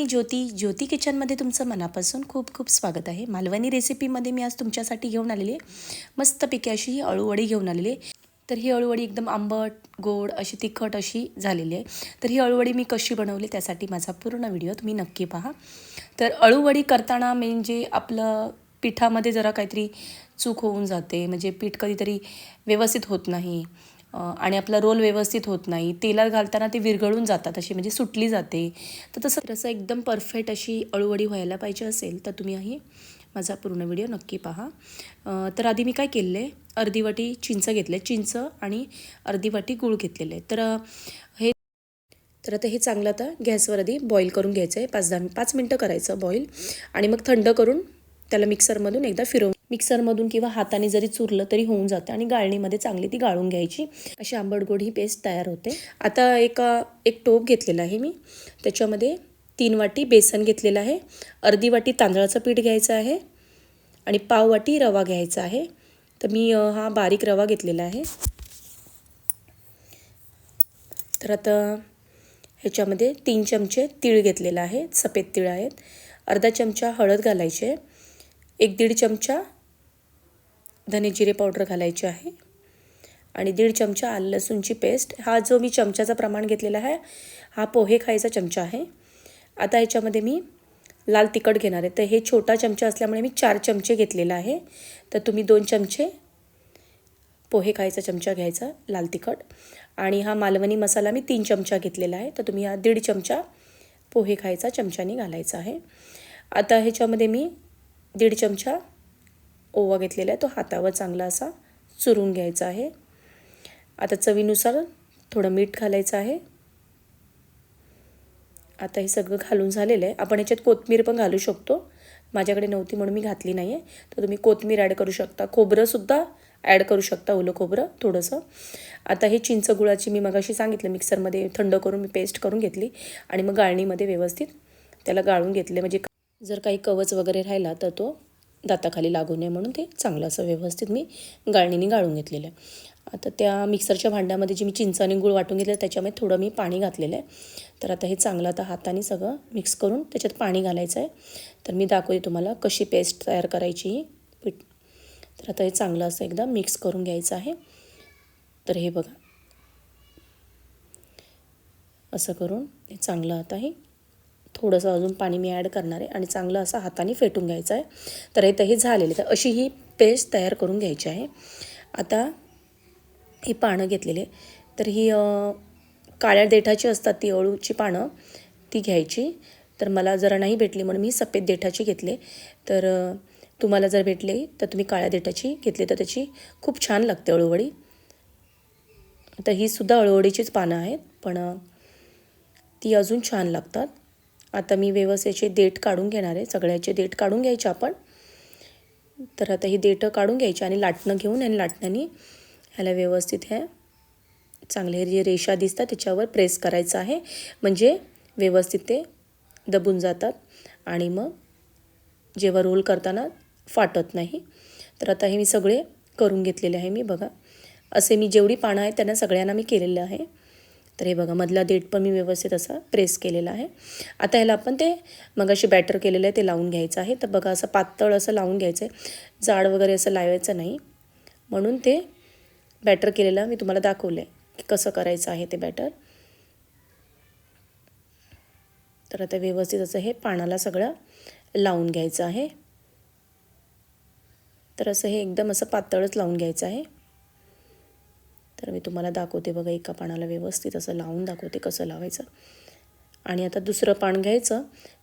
मी ज्योती ज्योती किचनमध्ये तुमचं मनापासून खूप खूप स्वागत आहे. मालवणी रेसिपीमध्ये मी आज तुमच्यासाठी घेऊन आलेली आहे. मस्तपैकी अशी ही अळूवडी घेऊन आलेली आहे. तर ही अळूवडी एकदम आंबट गोड अशी तिखट अशी झालेली आहे. तर ही अळूवडी मी कशी बनवली त्यासाठी माझा पूर्ण व्हिडिओ तुम्ही नक्की पहा. तर अळूवडी करताना म्हणजे आपलं पिठामध्ये जरा काहीतरी चूक होऊन जाते. म्हणजे पीठ कधीतरी व्यवस्थित होत नाही. आणि आपला रोल व्यवस्थित होत नाही तेलात घालताना ते विरघळून जातात अशी म्हणजे सुटली जाते. तर तसं तसं एकदम परफेक्ट अशी अळूवडी व्हायला पाहिजे असेल तर तुम्ही ही माझा पूर्ण व्हिडिओ नक्की पहा. तर आधी मी काय केलेलं आहे अर्धी वाटी चिंच घेतलं आहे चिंच आणि अर्धी वाटी गूळ घेतलेले. तर हे तर आता हे चांगलं आता गॅसवर आधी बॉईल करून घ्यायचं आहे पाच दहा पाच मिनटं करायचं बॉईल आणि मग थंड करून त्याला मिक्सरमधून एकदा फिरवून मिक्सरमधून किंवा हाताने जरी चुरलं तरी होऊन जातं आणि गाळणीमध्ये चांगली ती गाळून घ्यायची. अशी आंबट गोड ही पेस्ट तयार होते. आता एका एक टोप घेतलेला आहे मी. त्याच्यामध्ये तीन वाटी बेसन घेतलेलं आहे. अर्धी वाटी तांदळाचं पीठ घ्यायचं आहे आणि पाव वाटी रवा घ्यायचा आहे. तर मी हा बारीक रवा घेतलेला आहे. तर आता ह्याच्यामध्ये तीन चमचे तीळ घेतलेला आहे. सफेद तीळ आहेत. अर्धा चमचा हळद घालायची. आहे एक दीड चमचा धने जिरे पावडर घालायची आहे आणि दीड चमचा आलं लसूणची पेस्ट. हा जो मी चमच्याचा प्रमाण घेतलेला आहे हा पोहे खायचा चमचा आहे. आता ह्याच्यामध्ये मी लाल तिखट घेणार आहे. तर हे छोटा चमचा असल्यामुळे मी चार चमचे घेतलेला आहे. तर तुम्ही दोन चमचे पोहे खायचा चमचा घ्यायचा लाल तिखट. आणि हा मालवणी मसाला मी तीन चमचा घेतलेला आहे. तर तुम्ही हा दीड चमचा पोहे खायचा चमच्याने घालायचा आहे. आता ह्याच्यामध्ये मी दीड चमचा ओवा घेतलेला आहे तो हातावर चांगला असा चुरून घ्यायचा आहे. आता चवीनुसार थोडं मीठ घालायचं आहे. आता हे सगळं घालून झालेलं आहे. आपण याच्यात कोथमीर पण घालू शकतो. माझ्याकडे नव्हती म्हणून मी घातली नाही आहे तर तुम्ही कोथमीर ॲड करू शकता. खोबरंसुद्धा ॲड करू शकता ओलं खोबरं थोडंसं. आता हे चिंच गुळाची मी मगाशी सांगितलं मिक्सरमध्ये थंड करून मी पेस्ट करून घेतली आणि मग गाळणीमध्ये व्यवस्थित त्याला गाळून घेतले. म्हणजे जर काही कवच वगैरे राहिला तर तो दाताखाली लागू नये म्हणून ते चांगलं असं व्यवस्थित मी गाळणीने गाळून घेतलेलं आहे. आता त्या मिक्सरच्या भांड्यामध्ये जी मी चिंच आणि गुळ वाटून घेतलं त्याच्यामध्ये थोडं मी पाणी घातलेलं आहे. तर आता हे चांगलं आता हाताने सगळं मिक्स करून त्याच्यात पाणी घालायचं आहे. तर मी दाखवते तुम्हाला कशी पेस्ट तयार करायची ही. पीठ तर आता हे चांगलं असं एकदा मिक्स करून घ्यायचं आहे. तर हे बघा. असं करून हे चांगलं आता हे थोडंसं अजून पाणी मी ॲड करणार आहे आणि चांगलं असं हाताने फेटून घ्यायचं आहे. तर हे तर हे झालेलं तर अशी ही पेस्ट तयार करून घ्यायची आहे. आता ही पानं घेतलेली तर ही काळ्या देठाची असतात ती अळूची पानं ती घ्यायची. तर मला जरा नाही भेटली म्हणून मी सफेद देठाची घेतले. तर तुम्हाला जर भेटले तर तुम्ही काळ्या देठाची घेतली तर त्याची खूप छान लागते अळूवडी. तर ही सुद्धा अळूवडीचीच पानं आहेत पण ती अजून छान लागतात. आता मी व्यवस्थेचे देठ काढून घेणार आहे. सगळ्याचे देठ काढून घ्यायचे आपण. तर आता ही देठं काढून घ्यायची आणि लाटणं घेऊन आणि लाटण्याने ह्याला व्यवस्थित ह्या चांगले जे रेषा दिसतात त्याच्यावर प्रेस करायचं आहे. म्हणजे व्यवस्थित ते दबून जातात आणि मग जेव्हा रोल करताना फाटत नाही. तर आता हे मी सगळे करून घेतलेले आहे मी बघा. असे मी जेवढी पानं आहेत त्यांना सगळ्यांना मी केलेलं आहे. तर हे बघा मधला देठ पण मी व्यवस्थित असा प्रेस केलेला आहे. आता ह्याला आपण ते मग बॅटर केलेलं आहे ते लावून घ्यायचं आहे. तर बघा असं पातळ असं लावून घ्यायचं आहे जाड वगैरे असं लावायचं नाही. म्हणून ते बॅटर केलेलं मी तुम्हाला दाखवलं आहे की कसं करायचं आहे ते बॅटर तर आता व्यवस्थित असं हे पानाला सगळं लावून घ्यायचं आहे. तर असं हे एकदम असं पातळच लावून घ्यायचं आहे. तर मी तुम्हाला दाखवते बघा एका पानाला व्यवस्थित असं लावून दाखवते कसं लावायचं. आणि आता दुसरं पान घ्यायचं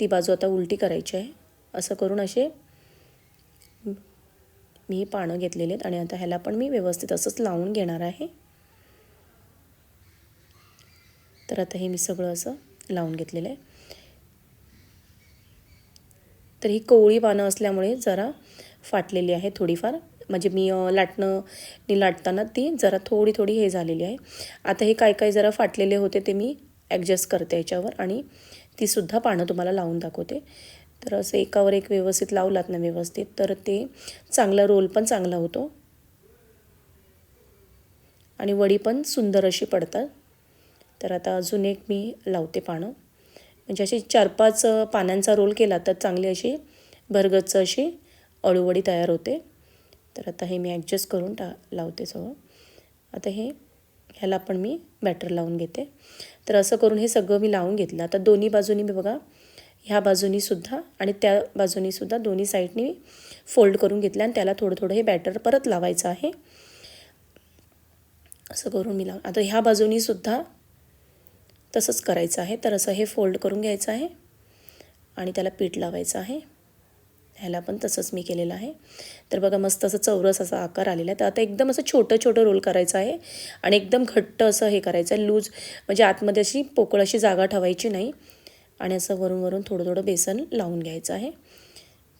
ती बाजू आता उलटी करायची आहे. असं करून असे मी पानं घेतलेली आहेत आणि आता ह्याला पण मी व्यवस्थित असंच लावून घेणार आहे. तर आता हे मी सगळं असं लावून घेतलेलं आहे. तर ही कोवळी पानं असल्यामुळे जरा फाटलेली आहे थोडीफार. म्हणजे मी लाटणं नी लाटताना ती जरा थोडी थोडी हे झालेली आहे. आता हे काय काय जरा फाटलेले होते ते मी ॲडजस्ट करते याच्यावर आणि तीसुद्धा पानं तुम्हाला लावून दाखवते. तर असं एकावर एक व्यवस्थित लावलात ना व्यवस्थित तर ते चांगला रोल पण चांगला होतो. आणि वडी पण सुंदर अशी पडतात. तर आता अजून एक मी लावते पानं. म्हणजे अशी चार पाच पानांचा रोल केला तर चांगली अशी भरगच्च अशी अळूवडी तयार होते. तर आता हे मी ॲडजस्ट करून टा लावते सगळं. आता हे ह्याला पण मी बॅटर लावून घेते. तर असं करून हे सगळं मी लावून घेतलं. आता दोन्ही बाजूनी मी बघा ह्या बाजूनीसुद्धा आणि त्या बाजूनीसुद्धा दोन्ही साईडनी फोल्ड करून घेतलं आणि त्याला थोडं थोडं हे बॅटर परत लावायचं आहे. असं करून मी लाव आता ह्या बाजूनीसुद्धा तसंच करायचं आहे. तर असं हे फोल्ड करून घ्यायचं आहे आणि त्याला पीठ लावायचं आहे. ह्याला पण तसंच मी केलेलं आहे. तर बघा मस्त असं चौरस असा आकार आलेला आहे. तर आता एकदम असं छोटं छोटं रोल करायचं आहे आणि एकदम घट्ट असं हे करायचं आहे. लूज म्हणजे आतमध्ये अशी पोकळ अशी जागा ठेवायची नाही आणि असं वरून वरून थोडं थोडं बेसन लावून घ्यायचं आहे.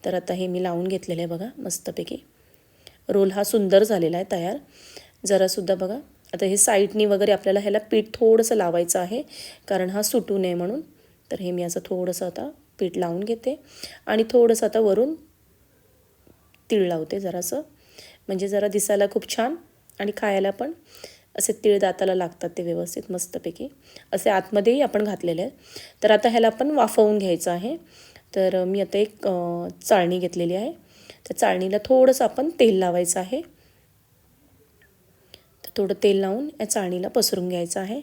तर आता हे मी लावून घेतलेलं आहे बघा मस्तपैकी. रोल हा सुंदर झालेला आहे तयार. जरासुद्धा बघा आता हे साईडनी वगैरे आपल्याला ह्याला पीठ थोडंसं लावायचं आहे कारण हा सुटू नये म्हणून. तर हे मी असं थोडंसं आता पीठ लावून घेते. आणि थोडंसं आता वरून तीळ लावते जरासं. म्हणजे जरा दिसायला खूप छान आणि खायला पण असे तीळ दाताला लागतात ते व्यवस्थित मस्तपैकी. असे आतमध्येही आपण घातलेले आहेत. तर आता ह्याला आपण वाफवून घ्यायचं आहे. तर मी आता एक चाळणी घेतलेली आहे. त्या चाळणीला थोडंसं आपण तेल लावायचं आहे. तर थोडं तेल लावून या चाळणीला पसरून घ्यायचं आहे.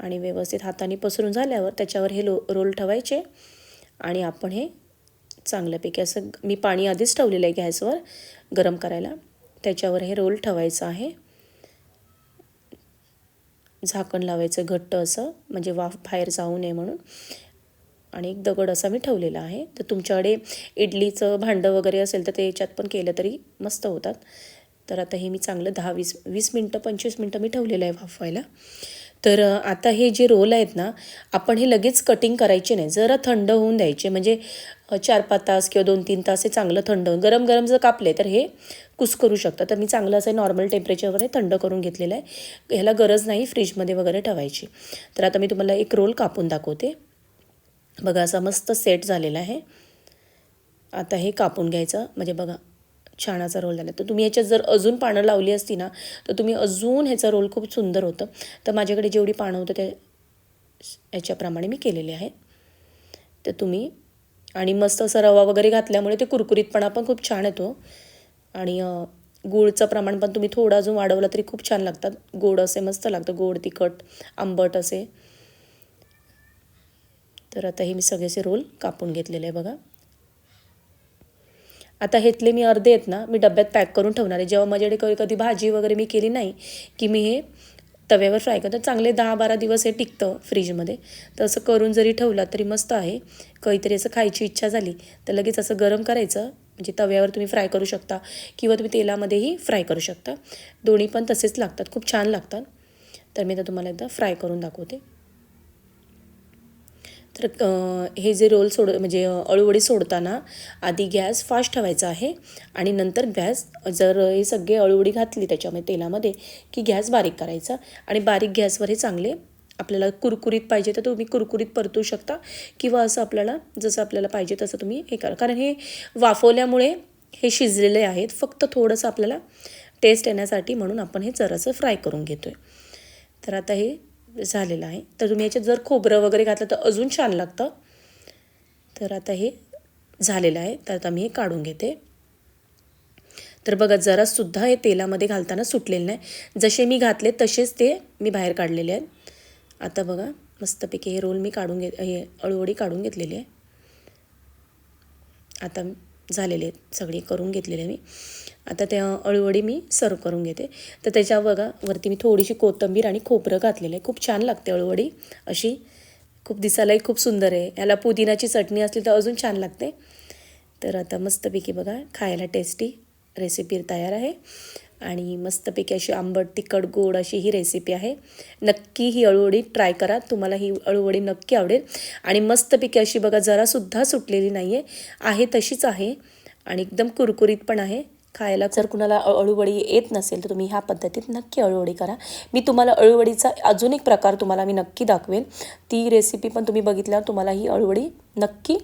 आणि व्यवस्थित हाताने पसरून झाल्यावर त्याच्यावर हे लो रोल ठेवायचे. आणि आपण हे चांगल्यापैकी असं मी पाणी आधीच ठेवलेलं आहे गॅसवर गरम करायला. त्याच्यावर हे रोल ठेवायचं आहे. झाकण लावायचं घट्ट असं म्हणजे वाफ बाहेर जाऊ नये म्हणून. आणि एक दगड असा मी ठेवलेला आहे. तर तुमच्याकडे इडलीचं भांडं वगैरे असेल तर ते याच्यात पण केलं तरी मस्त होतात. तर आता हे मी चांगलं दहा वीस वीस मिनटं पंचवीस मिनटं मी ठेवलेलं आहे वाफवायला. तर आता हे जे रोल आहेत ना आपण हे लगेच कटिंग करायचे नाही. जरा थंड होऊन द्यायचे. म्हणजे चार पाच तास किंवा दोन तीन तास हे चांगलं थंड गरम गरम जर कापले तर हे कुस करू शकतं तर मी चांगलं असं नॉर्मल टेम्परेचरवर थंड करून घेतलेलं आहे. ह्याला गरज नाही फ्रीजमध्ये वगैरे ठेवायची. तर आता मी तुम्हाला एक रोल कापून दाखवते. बघा असा मस्त सेट झालेला आहे. आता हे कापून घ्यायचं. म्हणजे बघा छानाचा रोल झाला. तर तुम्ही याच्यात जर अजून पानं लावली असती ना तर तुम्ही अजून ह्याचा रोल खूप सुंदर होतं. तर माझ्याकडे जेवढी पानं होतं त्या याच्याप्रमाणे मी केलेली आहे. तर तुम्ही आणि मस्त असं रवा वगैरे घातल्यामुळे ते कुरकुरीतपणा पण खूप छान येतो. आणि गुळचं प्रमाण पण तुम्ही थोडं अजून वाढवलं तरी खूप छान लागतात. गोड असे मस्त लागतं. गोड तिखट आंबट असे. तर आता हे मी सगळेचे रोल कापून घेतलेले आहे बघा. आता हेतले मी अर्धे आहेत ना मी डब्यात पॅक करून ठेवणार आहे. जेव्हा माझ्याकडे कधी भाजी वगैरे मी केली नाही की मी हे तव्यावर फ्राय करतो. चांगले दहा बारा दिवस हे टिकतं फ्रीजमध्ये तर असं करून जरी ठेवला तरी मस्त आहे. काहीतरी असं खायची इच्छा झाली तर लगेच असं गरम करायचं. म्हणजे तव्यावर तुम्ही फ्राय करू शकता किंवा तुम्ही तेलामध्येही फ्राय करू शकता. दोन्ही पण तसेच लागतात खूप छान लागतात. तर मी आता तुम्हाला एकदा फ्राय करून दाखवते. तर हे जे रोल सोड म्हणजे अळूवडी सोडताना आधी गॅस फास्ट ठेवायचा आहे आणि नंतर गॅस जर हे सगळे अळूवडी घातली त्याच्यामध्ये तेलामध्ये की गॅस बारीक करायचा आणि बारीक गॅसवर हे चांगले आपल्याला कुरकुरीत पाहिजे तर तुम्ही कुरकुरीत परतू शकता किंवा असं आपल्याला जसं आपल्याला पाहिजे तसं तुम्ही हे करा. कारण हे वाफवल्यामुळे हे शिजलेले आहेत फक्त थोडंसं आपल्याला टेस्ट येण्यासाठी म्हणून आपण हे जरासं फ्राय करून घेतो आहे तर आता हे झालेलं आहे. तर तुम्ही याच्यात जर खोबरं वगैरे घातलं तर अजून छान लागतं. तर आता हे झालेलं आहे. तर आता मी हे काढून घेते. तर बघा जरासुद्धा हे तेलामध्ये घालताना सुटलेलं नाही. जसे मी घातले तसेच ते मी बाहेर काढलेले आहेत. आता बघा मस्तपैकी हे रोल मी काढून घे हे अळूवडी काढून घेतलेली आहे. आता झालेले आहेत. सगळे करून घेतलेले मी. आता त्या अळूवडी मी सर्व करून घेते. तर त्याच्या बघा वरती मी थोडीशी कोथिंबीर आणि खोबरं घातलेलं आहे. खूप छान लागते अळूवडी. अशी खूप दिसायलाही खूप सुंदर आहे. याला पुदिनाची चटणी असली तर अजून छान लागते. तर आता मस्तपैकी बघा खायला टेस्टी रेसिपी तयार आहे. आणि मस्तपैकी अशी आंबट तिखट गोड अशी ही रेसिपी आहे. नक्की ही अळूवडी ट्राय करा. तुम्हाला ही अळूवडी नक्की आवडेल. आणि मस्तपैकी अशी बघा जरासुद्धा सुटलेली नाही आहे आहे तशीच आहे. आणि एकदम कुरकुरीत पण आहे. खायला जर कुणाला अळूवडी येत नसेल तर तुम्ही ह्या पद्धतीत नक्की अळूवडी करा. मी तुम्हाला अळूवडीचा अजून एक प्रकार तुम्हाला मी नक्की दाखवेन. ती रेसिपी पण तुम्ही बघितल्यावर तुम्हाला ही अळूवडी नक्की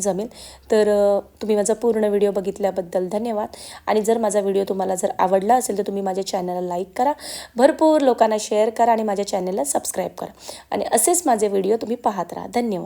जमेल. तर तुम्ही माझा पूर्ण व्हिडिओ बघितल्याबद्दल धन्यवाद. आणि जर माझा व्हिडिओ तुम्हाला जर आवडला असेल तर तुम्ही माझ्या चॅनलला लाईक करा. भरपूर लोकांना शेअर करा आणि माझ्या चॅनलला सबस्क्राईब करा. आणि असेच माझे व्हिडिओ तुम्ही पाहत राहा. धन्यवाद.